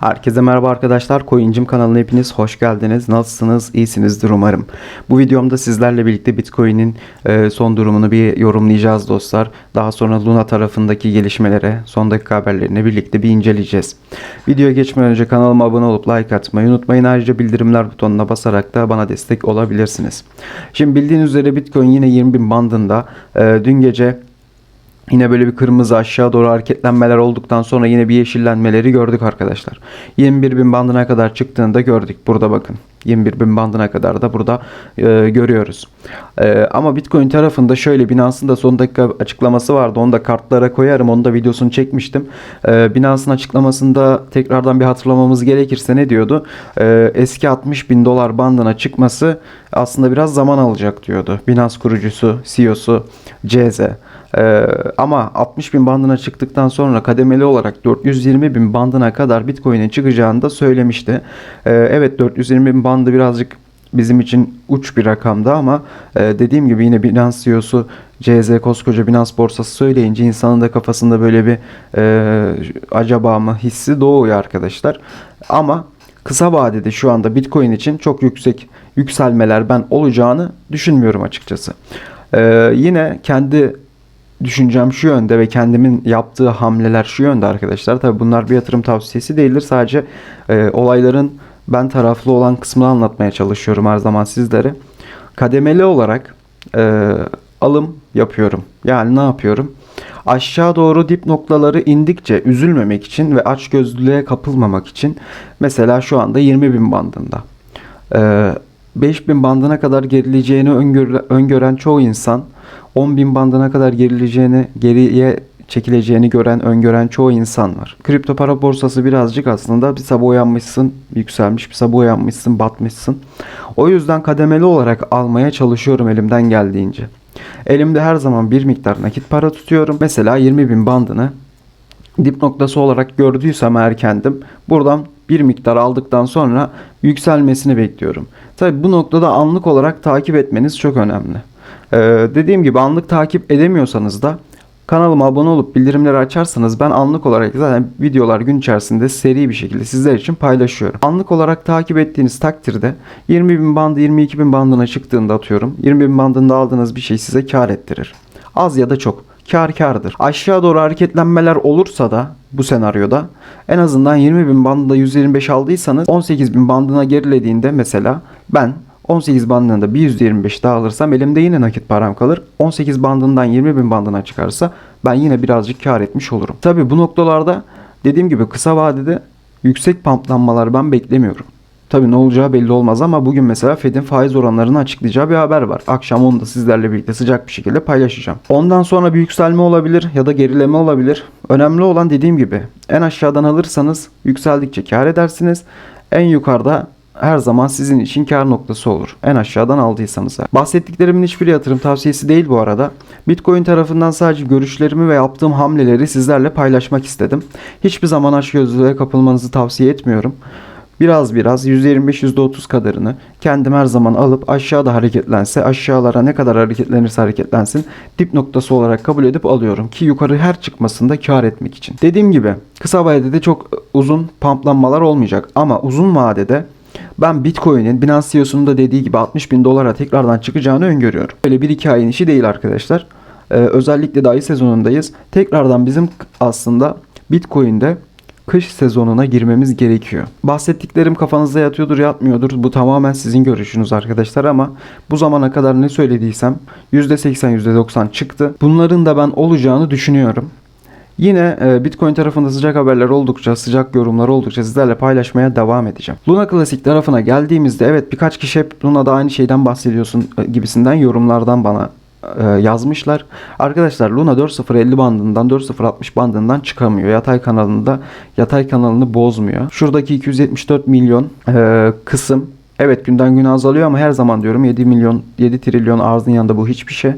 Herkese merhaba arkadaşlar. Coincim kanalına hepiniz hoş geldiniz. Nasılsınız? İyisinizdir umarım. Bu videomda sizlerle birlikte Bitcoin'in e, son durumunu bir yorumlayacağız dostlar. Daha sonra Luna tarafındaki gelişmelere, son dakika haberlerini birlikte bir inceleyeceğiz. Videoya geçmeden önce kanalıma abone olup like atmayı unutmayın. Ayrıca bildirimler butonuna basarak da bana destek olabilirsiniz. Şimdi bildiğiniz üzere Bitcoin yine 20.000 bandında. E, dün gece Yine böyle bir kırmızı aşağı doğru hareketlenmeler olduktan sonra yine bir yeşillenmeleri gördük arkadaşlar. 21 bin bandına kadar çıktığını da gördük. Burada bakın. 21 bin bandına kadar da burada e, görüyoruz. E, ama Bitcoin tarafında şöyle Binance'ın da son dakika açıklaması vardı. Onu da kartlara koyarım. Onu da videosunu çekmiştim. E, Binance'ın açıklamasında tekrardan bir hatırlamamız gerekirse ne diyordu? E, eski 60 bin dolar bandına çıkması aslında biraz zaman alacak diyordu. Binance kurucusu, CEO'su CZ. Ee, ama 60 bin bandına çıktıktan sonra kademeli olarak 420 bin bandına kadar Bitcoin'in çıkacağını da söylemişti. Ee, evet 420 bin bandı birazcık bizim için uç bir rakamdı ama e, dediğim gibi yine Binance CEO'su CZ koskoca Binance borsası söyleyince insanın da kafasında böyle bir e, acaba mı hissi doğuyor arkadaşlar. Ama kısa vadede şu anda Bitcoin için çok yüksek yükselmeler ben olacağını düşünmüyorum açıkçası. Ee, yine kendi düşüncem şu yönde ve kendimin yaptığı hamleler şu yönde arkadaşlar. Tabi bunlar bir yatırım tavsiyesi değildir. Sadece e, olayların ben taraflı olan kısmını anlatmaya çalışıyorum her zaman sizlere. Kademeli olarak e, alım yapıyorum. Yani ne yapıyorum? Aşağı doğru dip noktaları indikçe üzülmemek için ve açgözlülüğe kapılmamak için mesela şu anda 20 bin bandında. E, 5000 bandına kadar gerileceğini öngör- öngören çoğu insan 10.000 bandına kadar gerileceğini, geriye çekileceğini gören, öngören çoğu insan var. Kripto para borsası birazcık aslında bir sabah uyanmışsın, yükselmiş, bir sabah uyanmışsın, batmışsın. O yüzden kademeli olarak almaya çalışıyorum elimden geldiğince. Elimde her zaman bir miktar nakit para tutuyorum. Mesela 20.000 bandını dip noktası olarak gördüysem eğer kendim buradan bir miktar aldıktan sonra yükselmesini bekliyorum. Tabi bu noktada anlık olarak takip etmeniz çok önemli. Ee, dediğim gibi anlık takip edemiyorsanız da kanalıma abone olup bildirimleri açarsanız ben anlık olarak zaten videolar gün içerisinde seri bir şekilde sizler için paylaşıyorum. Anlık olarak takip ettiğiniz takdirde 20 bin bandı 22 bin bandına çıktığında atıyorum 20 bin bandında aldığınız bir şey size kar ettirir. Az ya da çok kar kardır. Aşağı doğru hareketlenmeler olursa da bu senaryoda en azından 20 bin bandında 125 aldıysanız 18 bin bandına gerilediğinde mesela ben 18 bandında bir %25 daha alırsam elimde yine nakit param kalır. 18 bandından 20 bin bandına çıkarsa ben yine birazcık kar etmiş olurum. Tabi bu noktalarda dediğim gibi kısa vadede yüksek pamplanmalar ben beklemiyorum. Tabi ne olacağı belli olmaz ama bugün mesela Fed'in faiz oranlarını açıklayacağı bir haber var. Akşam onu da sizlerle birlikte sıcak bir şekilde paylaşacağım. Ondan sonra bir yükselme olabilir ya da gerileme olabilir. Önemli olan dediğim gibi en aşağıdan alırsanız yükseldikçe kar edersiniz. En yukarıda her zaman sizin için kar noktası olur. En aşağıdan aldıysanız. Bahsettiklerimin hiçbir yatırım tavsiyesi değil bu arada. Bitcoin tarafından sadece görüşlerimi ve yaptığım hamleleri sizlerle paylaşmak istedim. Hiçbir zaman açgözlülüğe kapılmanızı tavsiye etmiyorum. Biraz biraz %25-%30 kadarını kendim her zaman alıp aşağıda hareketlense aşağılara ne kadar hareketlenirse hareketlensin dip noktası olarak kabul edip alıyorum ki yukarı her çıkmasında kar etmek için. Dediğim gibi kısa vadede çok uzun pamplanmalar olmayacak ama uzun vadede ben Bitcoin'in Binance CEO'sunun da dediği gibi 60 bin dolara tekrardan çıkacağını öngörüyorum. Böyle bir iki ayın işi değil arkadaşlar. Ee, özellikle ayı sezonundayız. Tekrardan bizim aslında Bitcoin'de kış sezonuna girmemiz gerekiyor. Bahsettiklerim kafanızda yatıyordur yatmıyordur. Bu tamamen sizin görüşünüz arkadaşlar ama bu zamana kadar ne söylediysem %80 %90 çıktı. Bunların da ben olacağını düşünüyorum. Yine e, Bitcoin tarafında sıcak haberler oldukça, sıcak yorumlar oldukça sizlerle paylaşmaya devam edeceğim. Luna Classic tarafına geldiğimizde evet birkaç kişi hep Luna'da aynı şeyden bahsediyorsun e, gibisinden yorumlardan bana e, yazmışlar. Arkadaşlar Luna 4050 bandından 4060 bandından çıkamıyor. Yatay kanalında yatay kanalını bozmuyor. Şuradaki 274 milyon e, kısım evet günden güne azalıyor ama her zaman diyorum 7 milyon 7 trilyon arzın yanında bu hiçbir şey.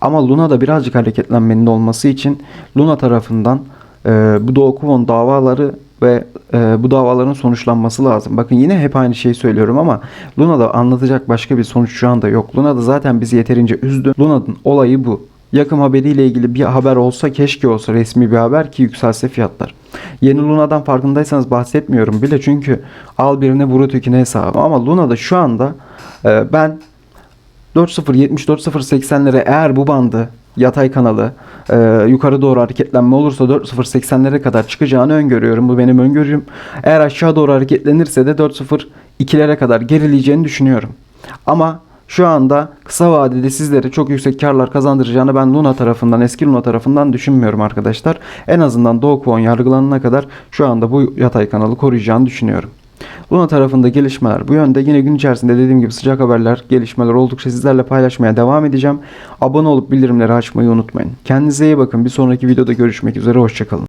Ama Luna'da birazcık hareketlenmenin olması için Luna tarafından e, bu Doğu davaları ve e, bu davaların sonuçlanması lazım. Bakın yine hep aynı şeyi söylüyorum ama Luna'da anlatacak başka bir sonuç şu anda yok. Luna'da zaten bizi yeterince üzdü. Luna'nın olayı bu. Yakım haberiyle ilgili bir haber olsa keşke olsa resmi bir haber ki yükselse fiyatlar. Yeni Luna'dan farkındaysanız bahsetmiyorum bile çünkü al birine vur ötekine hesabı. Ama Luna'da şu anda e, ben 4.070 4.080'lere eğer bu bandı yatay kanalı e, yukarı doğru hareketlenme olursa 4.080'lere kadar çıkacağını öngörüyorum. Bu benim öngörüm. Eğer aşağı doğru hareketlenirse de 4.02'lere kadar gerileyeceğini düşünüyorum. Ama şu anda kısa vadede sizlere çok yüksek karlar kazandıracağını ben Luna tarafından, eski Luna tarafından düşünmüyorum arkadaşlar. En azından Dogecoin yargılanana kadar şu anda bu yatay kanalı koruyacağını düşünüyorum. Luna tarafında gelişmeler bu yönde. Yine gün içerisinde dediğim gibi sıcak haberler, gelişmeler oldukça sizlerle paylaşmaya devam edeceğim. Abone olup bildirimleri açmayı unutmayın. Kendinize iyi bakın. Bir sonraki videoda görüşmek üzere. Hoşçakalın.